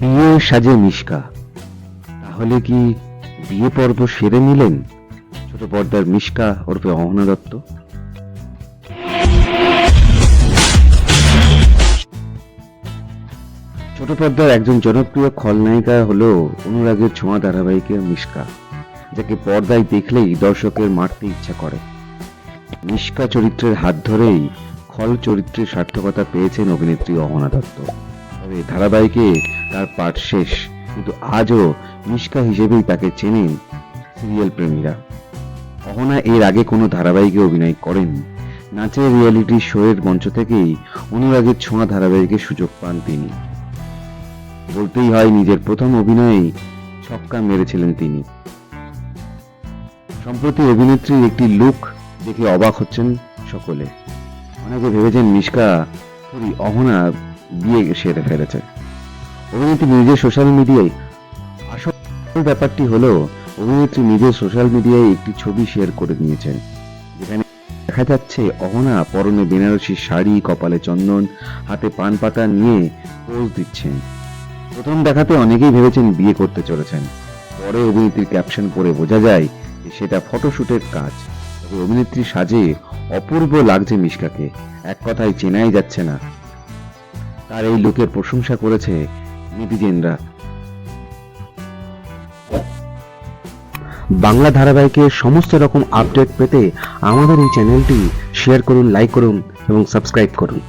বিয়ে সাজে মিশকা। তাহলে কি বিয়ে পর্ব সেরে নিলেন? ছোট পর্দার মিশকা ওরফে অহনা দত্ত। ছোট পর্দার একজন জনপ্রিয় খলনায়িকা হলো অনুরাগের ছোঁয়া ধারাবাহিকের মিশকা, যাকে পর্দায় দেখলেই দর্শকের মারতে ইচ্ছা করে। মিশকা চরিত্রের হাত ধরেই খল চরিত্রের সার্থকতা পেয়েছেন অভিনেত্রী অহনা দত্ত। তবে ধারাবাহিকে তার পাঠ শেষ। কিন্তু আজও মিশকা হিসেবেই তাকে চেনেন সিরিয়াল প্রেমীরা। অহনা এর আগে কোনো ধারাবাহিকে অভিনয় করেন। নাচের রিয়েলিটি শোয়ের মঞ্চ থেকেই অনুরাগের ছোঁয়া ধারাবাহিকে সুযোগ পান তিনি। বলতেই হয় নিজের প্রথম অভিনয়েই ছক্কা মেরেছিলেন তিনি। সম্প্রতি অভিনেত্রীর একটি লুক দেখে অবাক হচ্ছেন সকলে। অনেকে ভেবেছেন মিশকা অহনা বিয়ে সেরে ফেলেছে। অভিনেত্রী নিজের সোশ্যাল মিডিয়ায় আসল ব্যাপারটি হলো, অভিনেত্রী নিজের সোশ্যাল মিডিয়ায় একটি ছবি শেয়ার করে নিয়েছেন। যেখানে দেখা যাচ্ছে, অহনা পরনে বেনারসি শাড়ি, কপালে চন্দন, হাতে পান পাতা নিয়ে পোজ দিচ্ছেন। প্রথম দেখাতে অনেকেই ভেবেছেন বিয়ে করতে চলেছেন। পরে অভিনেত্রীর ক্যাপশন পড়ে বোঝা যায় যে সেটা ফটোশুটের কাজ। তবে অভিনেত্রী সাজে অপূর্ব লাগছে মিশকাকে। এক কথায় চেনাই যাচ্ছে না। তার এই লুকের প্রশংসা করেছে নেটিজেনরা বাংলা ধারাবাহিকের সমস্ত রকম আপডেট পেতে আমাদের এই চ্যানেলটি শেয়ার করুন লাইক করুন এবং সাবস্ক্রাইব করুন।